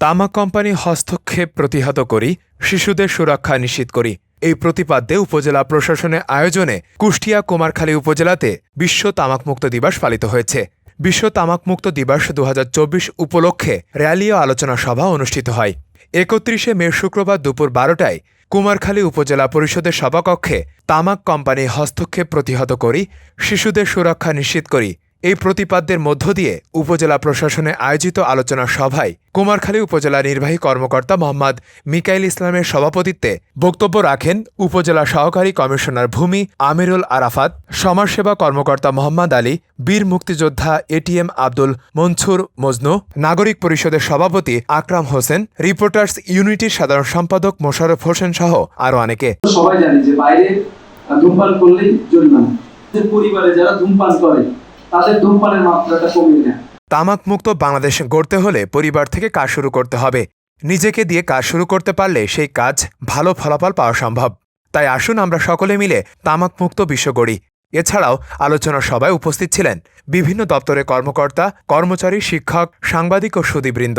তামাক কোম্পানি হস্তক্ষেপ প্রতিহত করি, শিশুদের সুরক্ষা নিশ্চিত করি। এই প্রতিপাদ্যে উপজেলা প্রশাসনের আয়োজনে কুষ্টিয়া কুমারখালী উপজেলাতে বিশ্ব তামাকমুক্ত দিবস পালিত হয়েছে। বিশ্ব তামাকমুক্ত দিবস দু হাজার চব্বিশ উপলক্ষে র্যালি ও আলোচনা সভা অনুষ্ঠিত হয়। একত্রিশে মে শুক্রবার দুপুর বারোটায় কুমারখালী উপজেলা পরিষদের সভাকক্ষে তামাক কোম্পানি হস্তক্ষেপ প্রতিহত করি, শিশুদের সুরক্ষা নিশ্চিত করি। এই প্রতিপাদ্যের মধ্য দিয়ে উপজেলা প্রশাসনে আয়োজিত আলোচনা সভায় কুমারখালী উপজেলা নির্বাহী কর্মকর্তা মোহাম্মদ মিকাইল ইসলামের সভাপতিত্বে বক্তব্য রাখেন উপজেলা সহকারী কমিশনার ভূমি আমিরুল আরাফাত, সমাজসেবা কর্মকর্তা মোহাম্মদ আলী, বীর মুক্তিযোদ্ধা এটিএম আব্দুল মনসুর মজনু, নাগরিক পরিষদের সভাপতি আকরাম হোসেন, রিপোর্টার্স ইউনিটির সাধারণ সম্পাদক মোশাররফ হোসেন সহ আরও অনেকে। সবাই জানি যে বাইরে ধূমপান করলেই পরিবারে যারা ধূমপান করে তাদের ধূমপানের মাত্রাটা কমিয়ে নেয়। তামাকমুক্ত বাংলাদেশ গড়তে হলে পরিবার থেকে কাজ শুরু করতে হবে। নিজেকে দিয়ে কাজ শুরু করতে পারলে সেই কাজ ভালো ফলাফল পাওয়া সম্ভব। তাই আসুন আমরা সকলে মিলে তামাকমুক্ত বিশ্ব গড়ি। এছাড়াও আলোচনা সভায় উপস্থিত ছিলেন বিভিন্ন দপ্তরের কর্মকর্তা, কর্মচারী, শিক্ষক, সাংবাদিক ও সুদীবৃন্দ